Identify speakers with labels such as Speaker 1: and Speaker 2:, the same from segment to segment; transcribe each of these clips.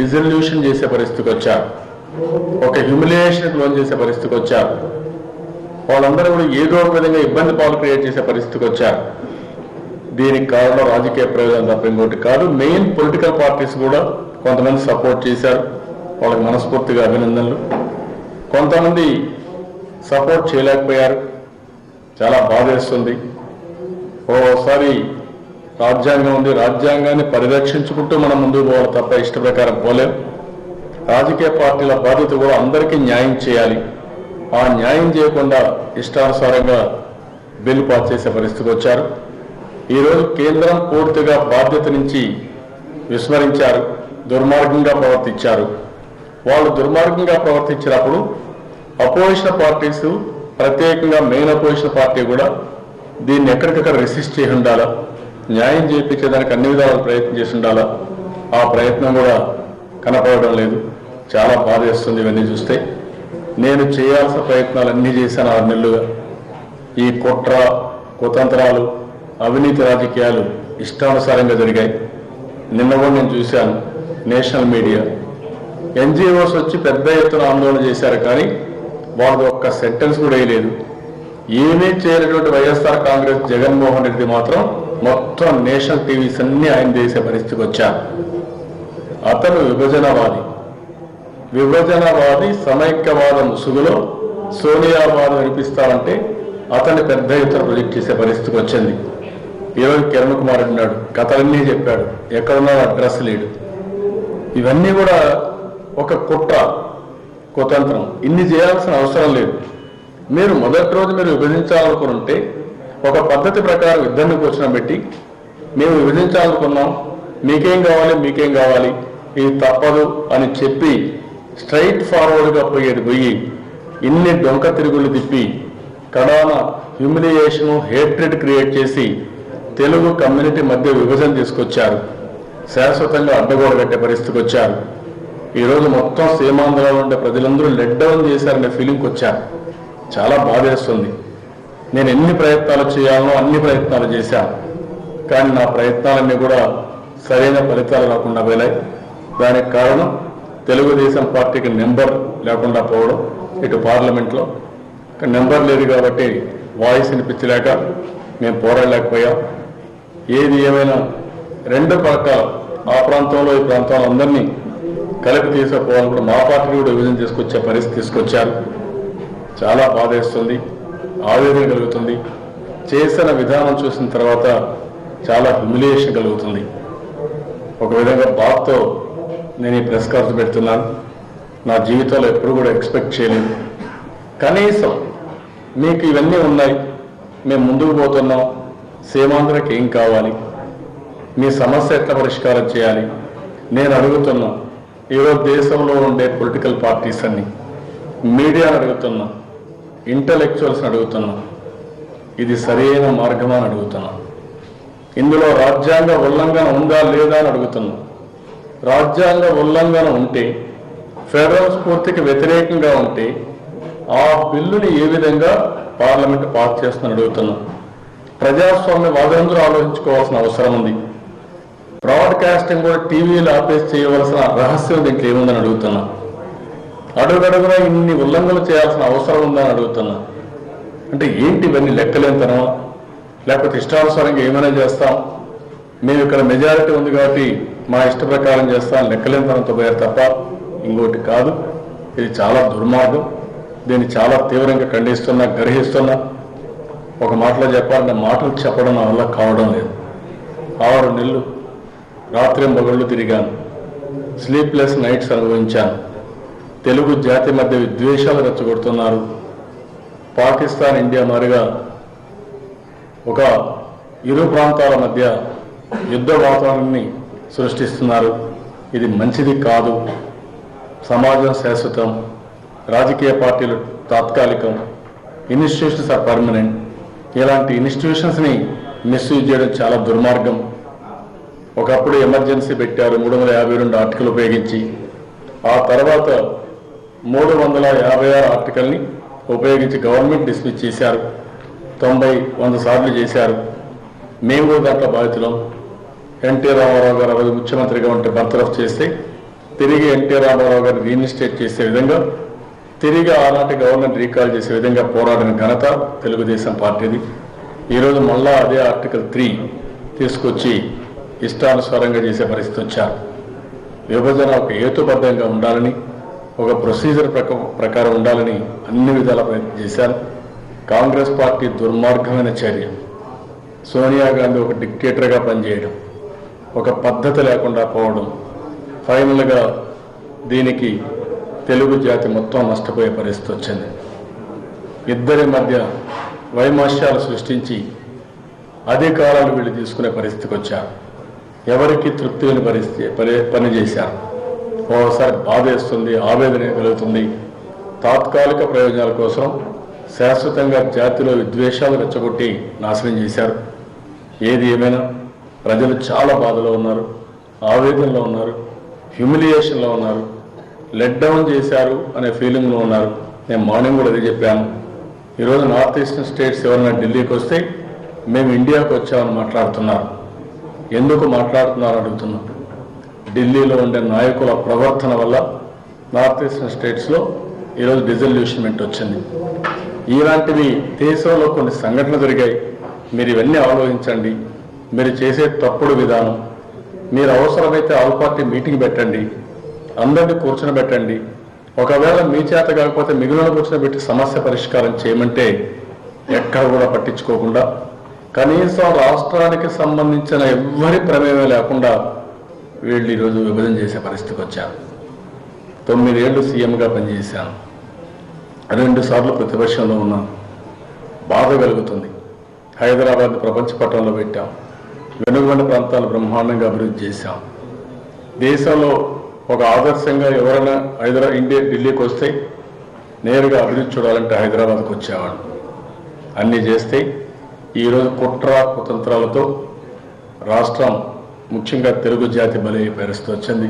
Speaker 1: Resolution చేసే పరిస్థితికి వచ్చారు ఒక హ్యూమిలియేషన్ లోన్ చేసే పరిస్థితికి వచ్చారు వాళ్ళందరూ కూడా ఏదో ఒక విధంగా ఇబ్బంది పాలు క్రియేట్ చేసే పరిస్థితికి వచ్చారు దీనికి కారణం రాజకీయ ప్రయోజనం తప్ప ఇంకోటి కాదు. మెయిన్ పొలిటికల్ పార్టీస్ కూడా కొంతమంది సపోర్ట్ చేశారు. వాళ్ళకి మనస్ఫూర్తిగా అభినందనలు. కొంతమంది సపోర్ట్ చేయలేకపోయారు. చాలా బాధేస్తుంది. ఓసారి రాజ్యాంగం ఉంది. రాజ్యాంగాన్ని పరిరక్షించుకుంటూ మనం ముందుకు పోవాలి తప్ప ఇష్ట ప్రకారం పోలేం. రాజకీయ పార్టీల బాధ్యత కూడా అందరికీ న్యాయం చేయాలి. ఆ న్యాయం చేయకుండా ఇష్టానుసారంగా బిల్లు పాస్ చేసే పరిస్థితికి వచ్చారు. ఈరోజు కేంద్రం పూర్తిగా బాధ్యత నుంచి విస్మరించారు. దుర్మార్గంగా ప్రవర్తించారు. వాళ్ళు దుర్మార్గంగా ప్రవర్తించినప్పుడు అపోజిషన్ పార్టీస్ ప్రత్యేకంగా మెయిన్ అపోజిషన్ పార్టీ కూడా దీన్ని ఎక్కడికక్కడ రెసిస్ట్ చేసి ఉండాలా? న్యాయం చేయించేదానికి అన్ని విధాలు ప్రయత్నం చేసి ఉండాలా ఆ ప్రయత్నం కూడా కనపడడం లేదు. చాలా బాధ వేస్తుంది ఇవన్నీ చూస్తే. నేను చేయాల్సిన ప్రయత్నాలు అన్నీ చేశాను ఆరు నెలలుగా. ఈ కుట్ర కుతంత్రాలు అవినీతి రాజకీయాలు ఇష్టానుసారంగా జరిగాయి. నిన్న కూడా నేను చూశాను నేషనల్ మీడియా. ఎన్జిఓస్ వచ్చి పెద్ద ఎత్తున ఆందోళన చేశారు కానీ వాళ్ళు ఒక్క సెంటెన్స్ కూడా వేయలేదు. ఏమీ చేయనటువంటి వైఎస్ఆర్ కాంగ్రెస్ జగన్మోహన్ రెడ్డి మాత్రం మొత్తం నేషనల్ టీవీస్ అన్ని ఆయన చేసే పరిస్థితికి వచ్చారు అతను విభజనవాది. విభజనవాది సమైక్యవాద ముసుగులో సోనియావాదం వినిపిస్తారంటే అతన్ని పెద్ద ఎత్తున ప్రొజెక్ట్ చేసే పరిస్థితికి వచ్చింది. ఈరోజు కిరణ్ కుమార్ అన్నాడు కథలన్నీ చెప్పాడు ఎక్కడున్నా అడ్రస్ లేడు. ఇవన్నీ కూడా ఒక కుట్ర కుతంత్రం. ఇన్ని చేయాల్సిన అవసరం లేదు. మీరు మొదటి రోజు మీరు విభజించాలనుకుంటే ఒక పద్ధతి ప్రకారం ఇద్దరిని కూర్చున్న పెట్టి మేము విభజించాలనుకున్నాం మీకేం కావాలి మీకేం కావాలి ఇది తప్పదు అని చెప్పి స్ట్రైట్ ఫార్వర్డ్గా పోయేది పోయి ఇన్ని డొంక తిరుగులు తిప్పి కడాన హ్యూమిలియేషన్ హేట్రెడ్ క్రియేట్ చేసి తెలుగు కమ్యూనిటీ మధ్య విభజన తీసుకొచ్చారు. శాశ్వతంగా అడ్డగోడ కట్టే పరిస్థితికి వచ్చారు. ఈరోజు మొత్తం సీమాంధ్రలో ఉండే ప్రజలందరూ లెడ్ డౌన్ చేశారనే ఫీలింగ్కి వచ్చారు. చాలా బాధేస్తుంది. నేను ఎన్ని ప్రయత్నాలు చేయాలనో అన్ని ప్రయత్నాలు చేశాను కానీ నా ప్రయత్నాలన్నీ కూడా సరైన ఫలితాలు రాకుండా పోయినాయి. దానికి కారణం తెలుగుదేశం పార్టీకి నెంబర్ లేకుండా పోవడం ఇటు పార్లమెంట్లో. నెంబర్ లేదు కాబట్టి వాయిస్ వినిపించలేక మేము పోరాడలేకపోయాం. ఏది ఏమైనా రెండు పక్కల ఆ ప్రాంతంలో ఈ ప్రాంతంలో అందరినీ కలిపి తీసుకుపోవాలని కూడా మా పార్టీ కూడా విభజన తీసుకొచ్చే పరిస్థితి తీసుకొచ్చారు. చాలా బాధేస్తుంది. ఆవేదన కలుగుతుంది. చేసిన విధానం చూసిన తర్వాత చాలా హ్యూమిలియేషన్ కలుగుతుంది. ఒక విధంగా బాధతో నేను ఈ ప్రెస్ కార్డు పెడుతున్నాను. నా జీవితంలో ఎప్పుడు కూడా ఎక్స్పెక్ట్ చేయలేదు. కనీసం మీకు ఇవన్నీ ఉన్నాయి. మేము ముందుకు పోతున్నాం. సీమాంధ్రకి ఏం కావాలి? మీ సమస్య ఎట్లా పరిష్కారం చేయాలి? నేను అడుగుతున్నా. ఈరోజు దేశంలో ఉండే పొలిటికల్ పార్టీస్ అన్ని. మీడియాను అడుగుతున్నా. ఇంటలెక్చువల్స్ని అడుగుతున్నాం. ఇది సరైన మార్గమా అని అడుగుతున్నాం. ఇందులో రాజ్యాంగ ఉల్లంఘన ఉందా లేదా అని అడుగుతున్నాం. రాజ్యాంగ ఉల్లంఘన ఉంటే ఫెడరల్ స్ఫూర్తికి వ్యతిరేకంగా ఉంటే ఆ బిల్లుని ఏ విధంగా పార్లమెంట్ పాస్ చేస్తుందని అడుగుతున్నాం. ప్రజాస్వామ్య వాదంలో ఆలోచించుకోవాల్సిన అవసరం ఉంది. బ్రాడ్కాస్టింగ్ కూడా టీవీలు ఆపేసి చేయవలసిన రహస్యం దీంట్లో ఏముందని అడుగుతున్నాం. అడుగడుగునా ఇన్ని ఉల్లంఘనలు చేయాల్సిన అవసరం ఉందని అడుగుతున్నా. అంటే ఏంటి ఇవన్నీ లెక్కలేంతనమా లేకపోతే ఇష్టానుసారంగా ఏమైనా చేస్తాం? మేము ఇక్కడ మెజారిటీ ఉంది కాబట్టి మా ఇష్ట ప్రకారం చేస్తాం లెక్కలేంతనంతో పోయారు తప్ప ఇంకోటి కాదు. ఇది చాలా దుర్మార్గం. దీన్ని చాలా తీవ్రంగా ఖండిస్తున్నా గ్రహిస్తున్నా. ఒక మాటలో చెప్పాలంటే మాటలు చెప్పడం వల్ల కావడం లేదు. ఆరు నెలలు రాత్రి మొగళ్ళు తిరిగాను. స్లీప్లెస్ నైట్స్ అనుభవించాను. తెలుగు జాతి మధ్య విద్వేషాలు రెచ్చగొడుతున్నారు. పాకిస్తాన్ ఇండియా మారిగా ఒక ఇరు ప్రాంతాల మధ్య యుద్ధ వాతావరణాన్ని సృష్టిస్తున్నారు. ఇది మంచిది కాదు. సమాజం శాశ్వతం. రాజకీయ పార్టీలు తాత్కాలికం. Institutions are permanent. ఇలాంటి ఇన్స్టిట్యూషన్స్ని మిస్యూజ్ చేయడం చాలా దుర్మార్గం. ఒకప్పుడు ఎమర్జెన్సీ పెట్టారు మూడు వందల యాభై రెండు ఆర్టికల్ ఉపయోగించి. ఆ తర్వాత మూడు వందల యాభై ఆరు ఆర్టికల్ని ఉపయోగించి గవర్నమెంట్ డిస్మిస్ చేశారు. తొంభై వంద సార్లు చేశారు. మేము కూడా దాంట్లో బాధితులం. ఎన్టీ రామారావు గారు ఆ ముఖ్యమంత్రిగా ఉంటే బర్తరఫ్ చేస్తే తిరిగి ఎన్టీ రామారావు గారిని రీఇన్స్టేట్ చేసే విధంగా తిరిగి ఆనాటి గవర్నమెంట్ రీకాల్ చేసే విధంగా పోరాడిన ఘనత తెలుగుదేశం పార్టీది. ఈరోజు మళ్ళా అదే ఆర్టికల్ త్రీ తీసుకొచ్చి ఇష్టానుసారంగా చేసే పరిస్థితి వచ్చారు. విభజన ఒక హేతుబద్ధంగా ఉండాలని ఒక ప్రొసీజర్ ప్రక- ప్రకారం ఉండాలని అన్ని విధాల ప్రయత్నం చేశారు. కాంగ్రెస్ పార్టీ దుర్మార్గమైన చర్య. సోనియా గాంధీ ఒక డిక్టేటర్గా పనిచేయడం ఒక పద్ధతి లేకుండా పోవడం ఫైనల్గా దీనికి తెలుగు జాతి మొత్తం నష్టపోయే పరిస్థితి వచ్చింది. ఇద్దరి మధ్య వైమర్శాలు సృష్టించి అధికారాలు వీళ్ళు తీసుకునే పరిస్థితికి వచ్చారు. ఎవరికి తృప్తి లేని పరిస్థితి పని పని చేశారు. ఓసారి బాధేస్తుంది ఆవేదన కలుగుతుంది. తాత్కాలిక ప్రయోజనాల కోసం శాశ్వతంగా జాతిలో విద్వేషాలు రెచ్చగొట్టి నాశనం చేశారు. ఏది ఏమైనా ప్రజలు చాలా బాధలో ఉన్నారు ఆవేదనలో ఉన్నారు హ్యూమిలియేషన్లో ఉన్నారు లెట్ డౌన్ చేశారు అనే ఫీలింగ్లో ఉన్నారు. నేను మార్నింగ్ కూడా అదే చెప్పాను. ఈరోజు నార్త్ ఈస్టర్న్ స్టేట్స్ ఎవరైనా ఢిల్లీకి వస్తే మేము ఇండియాకు వచ్చామని మాట్లాడుతున్నారు. ఎందుకు మాట్లాడుతున్నారు అడుగుతున్నాం ఢిల్లీలో ఉండే నాయకుల ప్రవర్తన వల్ల నార్త్ ఈస్టర్న్ స్టేట్స్లో ఈరోజు డిజల్యూషన్మెంట్ వచ్చింది. ఇలాంటివి దేశంలో కొన్ని సంఘటనలు జరిగాయి. మీరు ఇవన్నీ ఆలోచించండి. మీరు చేసే తప్పుడు విధానం. మీరు అవసరమైతే ఆల్ పార్టీ మీటింగ్ పెట్టండి. అందరినీ కూర్చొని పెట్టండి ఒకవేళ మీ చేత కాకపోతే మిగిలిన కూర్చొని పెట్టి సమస్య పరిష్కారం చేయమంటే ఎక్కడ కూడా పట్టించుకోకుండా కనీసం రాష్ట్రానికి సంబంధించిన ఎవ్వరి ప్రమేయం లేకుండా వీళ్ళు ఈరోజు విభజన చేసే పరిస్థితికి వచ్చారు. తొమ్మిదేళ్ళు సీఎంగా పనిచేశాను రెండు సార్లు ప్రతిపక్షంలో ఉన్నాను బాధ కలుగుతుంది. హైదరాబాద్ ప్రపంచ పట్టణంలో పెట్టాం. వెనుకబడిన ప్రాంతాలు బ్రహ్మాండంగా అభివృద్ధి చేశాం. దేశంలో ఒక ఆదర్శంగా ఎవరైనా హైదరా ఇండియా ఢిల్లీకి వస్తే నేరుగా అభివృద్ధి చూడాలంటే హైదరాబాద్కి వచ్చేవాడు అన్నీ చేస్తే ఈరోజు కుట్ర కుతంత్రాలతో రాష్ట్రం ముఖ్యంగా తెలుగు జాతి బలే పరిస్థితి వచ్చింది.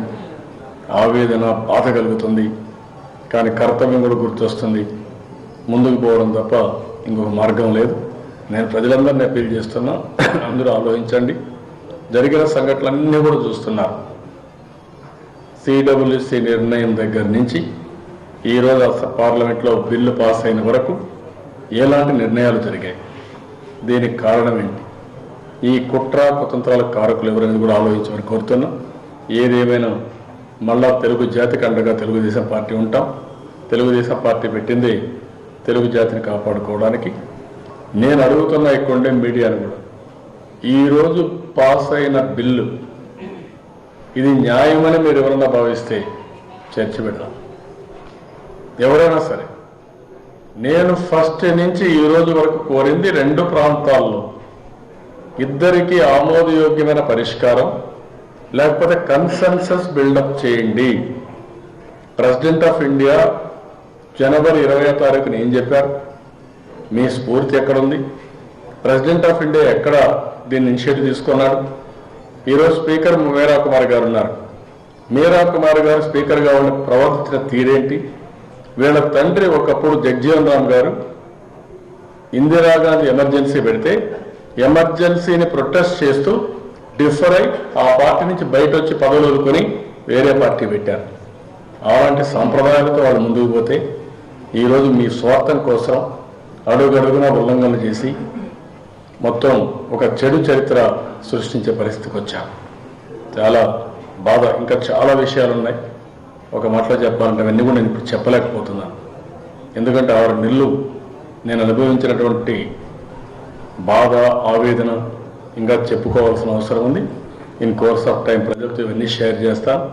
Speaker 1: ఆవేదన బాధ కలుగుతుంది. కానీ కర్తవ్యం కూడా గుర్తొస్తుంది. ముందుకు పోవడం తప్ప ఇంకొక మార్గం లేదు. నేను ప్రజలందరినీ అప్పీల్ చేస్తున్నా అందరూ ఆలోచించండి. జరిగిన సంఘటనలన్నీ కూడా చూస్తున్నారు. సిడబ్ల్యూసి నిర్ణయం దగ్గర నుంచి ఈరోజు పార్లమెంట్లో బిల్లు పాస్ అయిన వరకు ఎలాంటి నిర్ణయాలు జరిగాయి? దీనికి కారణం ఏంటి? ఈ కుట్ర కుతంత్రాల కారకులు ఎవరైనా కూడా ఆలోచించమని కోరుతున్నాం. ఏదేమైనా మళ్ళా తెలుగు జాతికి అండగా తెలుగుదేశం పార్టీ ఉంటాం. తెలుగుదేశం పార్టీ పెట్టింది తెలుగు జాతిని కాపాడుకోవడానికి. నేను అడుగుతున్న ఎక్కువండే మీడియాను కూడా. ఈరోజు పాస్ అయిన బిల్లు ఇది న్యాయమని మీరు ఎవరన్నా భావిస్తే చర్చ పెడదాం. ఎవరైనా సరే నేను ఫస్ట్ నుంచి ఈ రోజు వరకు కోరింది రెండు ప్రాంతాల్లో ఇద్దరికి ఆమోదయోగ్యమైన పరిష్కారం లేకపోతే కన్సెన్సస్ బిల్డప్ చేయండి. ప్రెసిడెంట్ ఆఫ్ ఇండియా జనవరి ఇరవై తారీఖున ఏం చెప్పారు? మీ స్ఫూర్తి ఎక్కడుంది? ప్రెసిడెంట్ ఆఫ్ ఇండియా ఎక్కడ దీన్ని ఇనిషియేటివ్ తీసుకున్నాడు? ఈరోజు స్పీకర్ మీరా కుమార్ గారు ఉన్నారు. మీరా కుమార్ గారు స్పీకర్గా ఉండి ప్రవర్తించిన తీరేంటి? వీళ్ళ తండ్రి ఒకప్పుడు జగ్జీవన్ రామ్ గారు ఇందిరాగాంధీ ఎమర్జెన్సీ పెడితే ఎమర్జెన్సీని ప్రొటెస్ట్ చేస్తూ డిఫర్ అయి ఆ పార్టీ నుంచి బయట వచ్చి పదవులు వదులుకొని వేరే పార్టీ పెట్టారు. అలాంటి సాంప్రదాయాలతో వాళ్ళు ముందుకు పోతే ఈరోజు మీ స్వార్థం కోసం అడుగడుగున ఉల్లంఘనలు చేసి మొత్తం ఒక చెడు చరిత్ర సృష్టించే పరిస్థితికి వచ్చారు. చాలా బాధ. ఇంకా చాలా విషయాలు ఉన్నాయి ఒక మాటలో చెప్పాలంటే అవన్నీ కూడా నేను ఇప్పుడు చెప్పలేకపోతున్నాను. ఎందుకంటే ఆవిడ మిల్లు నేను అనుభవించినటువంటి బాధ ఆవేదన ఇంకా చెప్పుకోవాల్సిన అవసరం ఉంది. ఇన్ కోర్స్ ఆఫ్ టైం ప్రజలతో ఇవన్నీ షేర్ చేస్తాను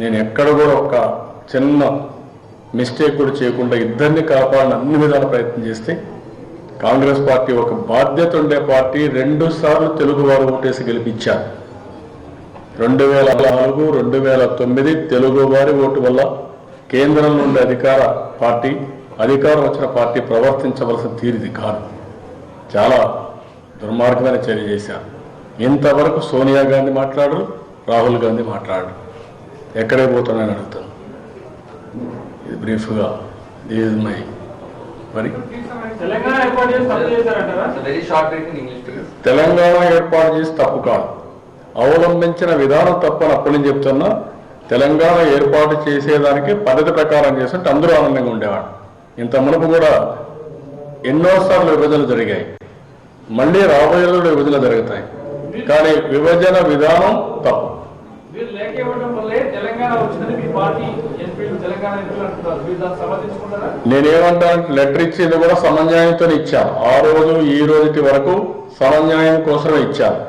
Speaker 1: నేను ఎక్కడ కూడా ఒక చిన్న మిస్టేక్ కూడా చేయకుండా ఇద్దరిని కాపాడని అన్ని విధాల ప్రయత్నం చేస్తే కాంగ్రెస్ పార్టీ ఒక బాధ్యత ఉండే పార్టీ రెండు సార్లు తెలుగువారు ఓటేసి గెలిపించారు. రెండు వేల నాలుగు రెండు వేల తొమ్మిది తెలుగువారి ఓటు వల్ల కేంద్రం నుండి అధికార పార్టీ అధికారం వచ్చిన పార్టీ ప్రవర్తించవలసిన తీరిది కాదు. చాలా దుర్మార్గమైన చర్య చేశారు. ఇంతవరకు సోనియా గాంధీ మాట్లాడరు రాహుల్ గాంధీ మాట్లాడరు. ఎక్కడే పోతున్నాయని అడుగుతాను. ఇది బ్రీఫ్గా ఈజ్ మై మరి.
Speaker 2: తెలంగాణ ఏర్పాటు చేసి తప్పు
Speaker 1: కాదు. అవలంబించిన విధానం తప్పని అప్పటి నుంచి చెప్తున్నా తెలంగాణ ఏర్పాటు చేసేదానికి పద్ధతి ప్రకారం చేస్తుంటే అందరూ ఆనందంగా ఉండేవాడు ఇంత మునుపు కూడా ఎన్నోసార్లు విభజనలు జరిగాయి. మళ్ళీ రాబోయే రోజుల్లో విభజనలు జరుగుతాయి. కానీ విభజన విధానం తప్పు. నేనేమంటానంటే లెటర్ ఇచ్చింది కూడా సమన్యాయంతో ఇచ్చాను. ఆ రోజు ఈ రోజుటి వరకు సమన్యాయం కోసమే ఇచ్చాను.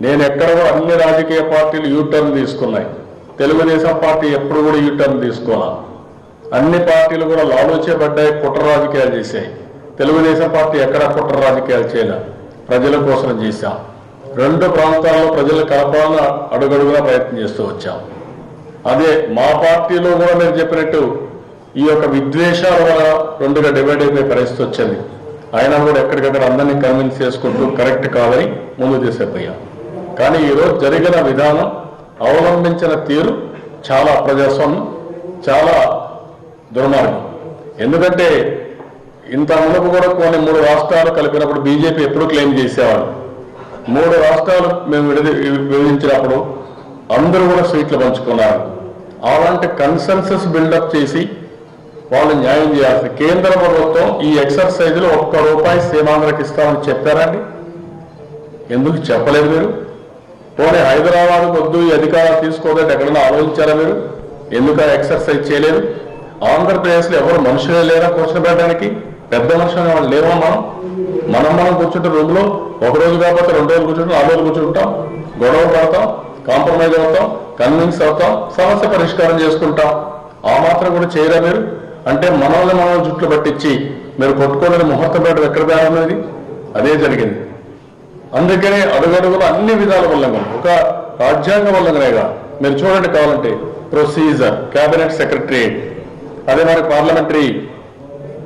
Speaker 1: నేను ఎక్కడ కూడా అన్ని రాజకీయ పార్టీలు యూటర్న్ తీసుకున్నాయి. తెలుగుదేశం పార్టీ ఎప్పుడు కూడా యూటర్న్ తీసుకోవాలా అన్ని పార్టీలు కూడా లాలోచేపడ్డాయి కుట్ర రాజకీయాలు చేశాయి. తెలుగుదేశం పార్టీ ఎక్కడ కుట్ర రాజకీయాలు చేయలే. ప్రజల కోసం చేశాం. రెండు ప్రాంతాల్లో ప్రజలు కలపాలని అడుగడుగునా ప్రయత్నం చేస్తూ వచ్చాం. అదే మా పార్టీలో కూడా మీరు చెప్పినట్టు ఈ యొక్క విద్వేషాల వల్ల రెండుగా డివైడ్ అయిపోయే పరిస్థితి వచ్చింది. అయినా కూడా ఎక్కడికక్కడ అందరినీ కన్విన్స్ చేసుకుంటూ కరెక్ట్ కాదని ముందు తీసుకుపోయాం కానీ ఈరోజు జరిగిన విధానం అవలంబించిన తీరు చాలా ప్రజాస్వామ్యం చాలా దుర్మార్గం. ఎందుకంటే ఇంత మునుపు కూడా కొన్ని మూడు రాష్ట్రాలు కలిపినప్పుడు బీజేపీ ఎప్పుడు క్లెయిమ్ చేసేవాడు మూడు రాష్ట్రాలు మేము విడి విభజించినప్పుడు అందరూ కూడా సీట్లు పంచుకున్నారు. అలాంటి కన్సెన్సస్ బిల్డప్ చేసి వాళ్ళు న్యాయం చేయాల్సి కేంద్ర ప్రభుత్వం ఈ ఎక్సర్సైజ్లో ఒక్క రూపాయి సీమాంధ్రకి ఇస్తామని చెప్పారండి? ఎందుకు చెప్పలేదు మీరు? పోనీ హైదరాబాద్ వద్దు ఈ అధికారాలు తీసుకోవాలంటే ఎక్కడైనా ఆలోచించారా మీరు? ఎందుకు ఎక్సర్సైజ్ చేయలేదు? ఆంధ్రప్రదేశ్లో ఎవరు మనుషులే లేరా క్వశ్చన్ పెట్టడానికి? పెద్ద మనుషులు వాళ్ళు లేవా మనం? మనం మనం కూర్చుంటే రూమ్లో ఒక రోజు కాకపోతే రెండు రోజులు కూర్చుంటాం నాలుగు రోజులు కూర్చుంటాం. గొడవ పడతాం కాంప్రమైజ్ అవుతాం కన్విన్స్ అవుతాం సమస్య పరిష్కారం చేసుకుంటాం. ఆ మాత్రం కూడా చేయరా మీరు? అంటే మనల్ని మనం జుట్లు పట్టించి మీరు కొట్టుకోలేని ముహూర్తం పెట్టడం ఎక్కడ ప్రారంభమైంది అదే జరిగింది. అందుకనే అడుగడుగులు అన్ని విధాల ఉల్లంఘన ఒక రాజ్యాంగ ఉల్లంఘనగా మీరు చూడండి కావాలంటే ప్రొసీజర్ కేబినెట్ సెక్రటరీ అదే మరి పార్లమెంటరీ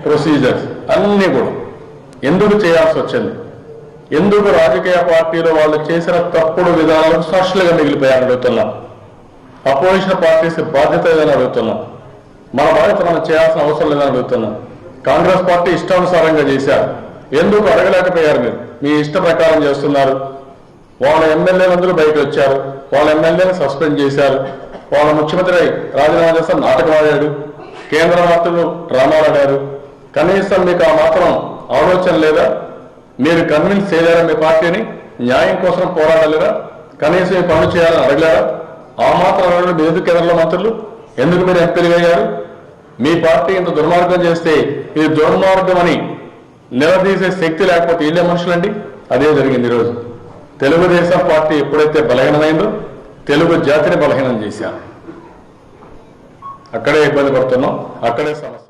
Speaker 1: ప్రొసీజర్స్ అన్ని కూడా. ఎందుకు చేయాల్సి వచ్చింది? ఎందుకు రాజకీయ పార్టీలు వాళ్ళు చేసిన తప్పుడు విధానాలకు సాక్షులుగా మిగిలిపోయారని అడుగుతున్నాం. అపోజిషన్ పార్టీస్ బాధ్యత ఏదని అడుగుతున్నాం. మన బాధ్యత మనం చేయాల్సిన అవసరం లేదని అడుగుతున్నాం. కాంగ్రెస్ పార్టీ ఇష్టానుసారంగా చేశారు. ఎందుకు అడగలేకపోయారు మీరు? మీ ఇష్ట ప్రకారం చేస్తున్నారు. వాళ్ళ ఎమ్మెల్యేలందరూ బయటకు వచ్చారు. వాళ్ళ ఎమ్మెల్యేని సస్పెండ్ చేశారు. వాళ్ళ ముఖ్యమంత్రి రాజీనామా చేస్తే నాటకం ఆడాడు. కేంద్ర మంత్రులు డ్రామాలు ఆడారు. కనీసం మీకు ఆ మాత్రం ఆలోచన లేదా? మీరు కన్విన్స్ చేయలేరా మీ పార్టీని? న్యాయం కోసం పోరాడలేరా? కనీసం ఈ పనులు చేయాలని అడగలేరా? ఆ మాత్రం అడగడం ఎందుకు కేంద్రంలో మంత్రులు. ఎందుకు మీరు ఎంపీలుగా అయ్యారు? మీ పార్టీ ఇంత దుర్మార్గం చేస్తే ఇది దుర్మార్గం అని నిలదీసే శక్తి లేకపోతే వీళ్ళే మనుషులండి? అదే జరిగింది ఈరోజు. తెలుగుదేశం పార్టీ ఎప్పుడైతే బలహీనమైందో తెలుగు జాతిని బలహీనం చేశాను అక్కడే ఇబ్బంది పడుతున్నాం. అక్కడే సమస్య